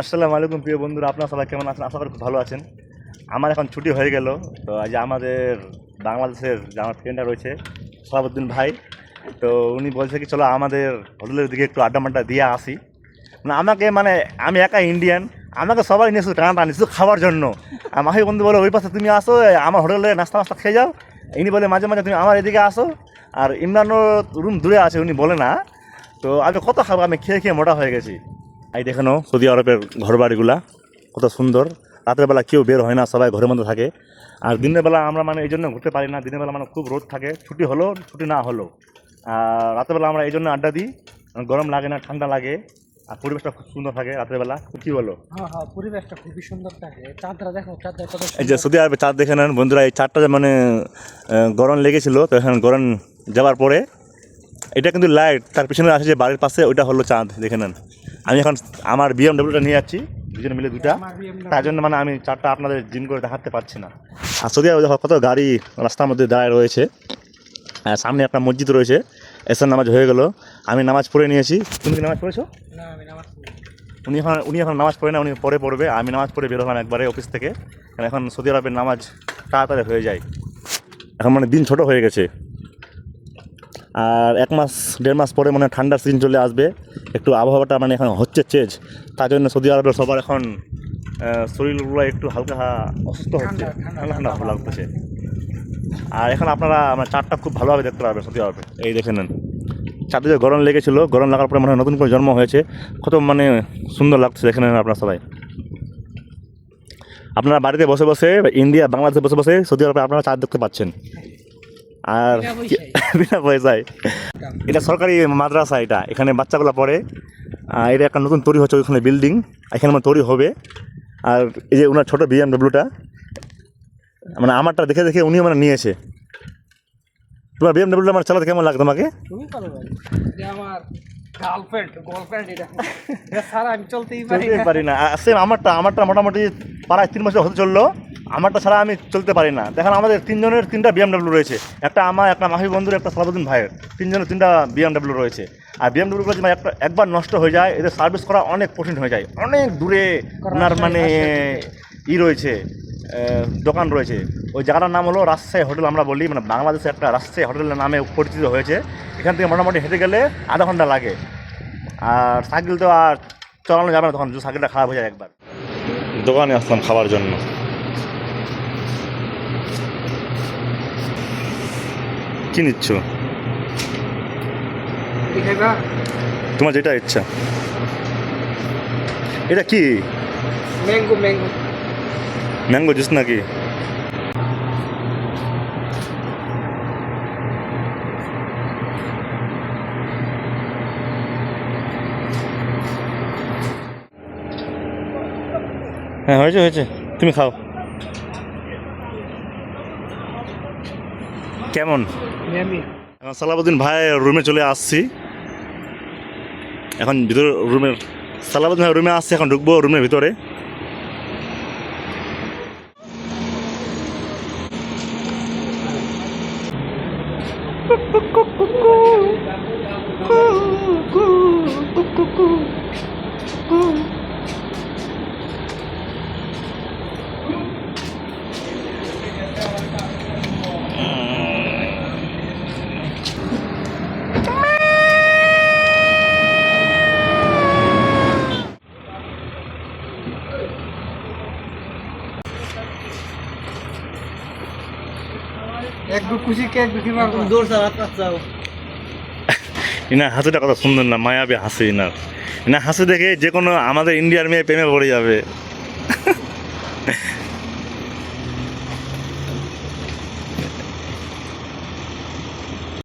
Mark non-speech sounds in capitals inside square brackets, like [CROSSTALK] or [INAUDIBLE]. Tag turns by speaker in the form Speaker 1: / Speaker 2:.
Speaker 1: আসসালামু আলাইকুম প্রিয় বন্ধুরা, আপনারা সবাই কেমন আছেন? আশা করি খুব ভালো আছেন। আমার এখন ছুটি হয়ে গেল। তো আজ আমাদের বাংলাদেশের যে আমার ফ্রেন্ডরা রয়েছে সলাবুদ্দিন ভাই, তো উনি বলছে কি, চলো আমাদের হোটেলের দিকে একটু আড্ডা মাড্ডা দিয়ে আসি। মানে আমাকে মানে আমি একা ইন্ডিয়ান আমাকে সবাই নিয়ে শুধু টানা টানি শুধু খাওয়ার জন্য। আর মাহি বন্ধু বলে, ওই পাশে তুমি আসো আমার হোটেলে নাস্তা মাস্তা খেয়ে যাও। ইনি বলে, মাঝে মাঝে তুমি আমার এদিকে আসো। আর ইমরানও রুম দূরে আছে, উনি বলে না। তো আজকে কত খাব? আমি খেয়ে খেয়ে মোটা হয়ে গেছি। এই দেখানো সৌদি আরবের ঘর বাড়িগুলা কত সুন্দর। রাতের বেলা কেউ বের হয় না সবাই ঘরের মধ্যে থাকে। আর দিনের বেলা আমরা মানে এই জন্য ঘুরতে পারি না দিনের বেলা মানে খুব রোদ থাকে ছুটি হলো ছুটি না হলো। আর রাতের বেলা আমরা এই জন্য আড্ডা দিই গরম লাগে না ঠান্ডা লাগে আর পরিবেশটা খুব সুন্দর থাকে রাতের বেলা। কি বলো?
Speaker 2: হ্যাঁ হ্যাঁ পরিবেশটা খুবই সুন্দর থাকে। চাঁদরা দেখো চাঁদরা কত
Speaker 1: এই যে সৌদি আরবে চাঁদ দেখে নেন বন্ধুরা এই চাঁদটা যে মানে গরম লেগেছিল তো এখন গরম যাওয়ার পরে এটা কিন্তু লাইট তার পিছনে আছে যে বাড়ির পাশে ওইটা হলো চাঁদ দেখে নেন। আমি এখন আমার বিএমডব্লিউটা নিয়ে যাচ্ছি দুজনে মিলে দুটা তার জন্য মানে আমি চারটা আপনাদের জিম করে দেখাতে পারছি না। আর সৌদি আরবে কত গাড়ি রাস্তার মধ্যে দাঁড়ায় রয়েছে। সামনে একটা মসজিদ রয়েছে এসার নামাজ হয়ে গেল। আমি নামাজ পড়ে নিয়েছি। তুমি কি নামাজ পড়েছো। উনি এখন উনি এখন নামাজ পড়ে না উনি পরে পড়বে। আমি নামাজ পড়ে বের হলাম একবারে অফিস থেকে। কারণ এখন সৌদি আরবের নামাজ তাড়াতাড়ি হয়ে যায়। এখন মানে দিন ছোট হয়ে গেছে। আর এক মাস দেড় মাস পরে মানে ঠান্ডার সিজন চলে আসবে। একটু আবহাওয়াটা মানে এখন হচ্ছে চেঞ্জ তার জন্য সৌদি আরবের সবার এখন শরীরগুলো একটু হালকা অসুস্থ হচ্ছে।
Speaker 2: ঠান্ডা, ঠান্ডা,
Speaker 1: লাগতেছে। আর এখন আপনারা মানে চারটা খুব ভালোভাবে দেখতে পারবেন সৌদি আরবে। এই দেখে নেন। চারদিকে গরম লেগেছিল গরম লাগার পরে মনে নতুন করে জন্ম হয়েছে। কত মানে সুন্দর লাগছে দেখে নেন আপনারা সবাই। আপনারা বাড়িতে বসে বসে ইন্ডিয়া বাংলাদেশে বসে বসে সৌদি আরবে আপনারা চাঁদ দেখতে পাচ্ছেন। আর [LAUGHS]
Speaker 2: বিনা পয়সায়।
Speaker 1: এটা সরকারি মাদ্রাসা এটা এখানে বাচ্চাগুলো পড়ে। আর এটা একটা নতুন তৈরি হচ্ছে ওইখানে বিল্ডিং এখানে আমার তৈরি হবে। আর এই যে ওনার ছোটো বিএমডব্লিউটা মানে আমারটা দেখে দেখে উনিও মানে নিয়েছে। তোমার বিএমডব্লিউটা আমার চালাতে কেমন লাগে তোমাকে?
Speaker 2: আমার
Speaker 1: আমারটা আমারটা মোটামুটি প্রায় তিন বছর হতে চলল। আমারটা ছাড়া আমি চলতে পারি না। দেখেন আমাদের তিনজনের তিনটা বিএমডব্লিউ রয়েছে। একটা আমার একটা মাহি বন্ধুর একটা সালাবুদ্দিন ভাইয়ের। তিনজনের তিনটা বিএমডব্লিউ রয়েছে। আর বিএমডব্লিউ যদি একটা একবার নষ্ট হয়ে যায় এদের সার্ভিস করা অনেক কঠিন হয়ে যায়। অনেক দূরে ওনার মানে ই রয়েছে দোকান রয়েছে। ওই জায়গাটার নাম হলো রাজশাহী হোটেল আমরা বলি। মানে বাংলাদেশে একটা রাজশাহী হোটেলের নামে পরিচিত হয়েছে। এখান থেকে মোটামুটি হেঁটে গেলে আধা ঘণ্টা লাগে। আর সাইকেল তো আর চালানো যাবে না তখন যদি সাইকেলটা খারাপ হয়ে যায় একবার। দোকানে আসলাম খাবার জন্য। কি নিচ্ছ? তোমার যেটা ইচ্ছা। এটা কি?
Speaker 2: Mango mango.
Speaker 1: ম্যাঙ্গো জুস নাকি? হ্যাঁ হয়েছে হয়েছে। তুমি খাও। কেমন এখন সালাবুদ্দিন ভাই রুমে চলে আসছি এখন ভিতরে রুমের সালাবুদ্দিন ভাই রুমে আসছি এখন ঢুকবো রুমের ভিতরে
Speaker 2: এক
Speaker 1: ইনার হাসিটা কত সুন্দর না মায়াবী হাসি ইনার ইনার হাসি দেখে যে কোনো আমাদের ইন্ডিয়ার মেয়ে প্রেমে পড়ে যাবে।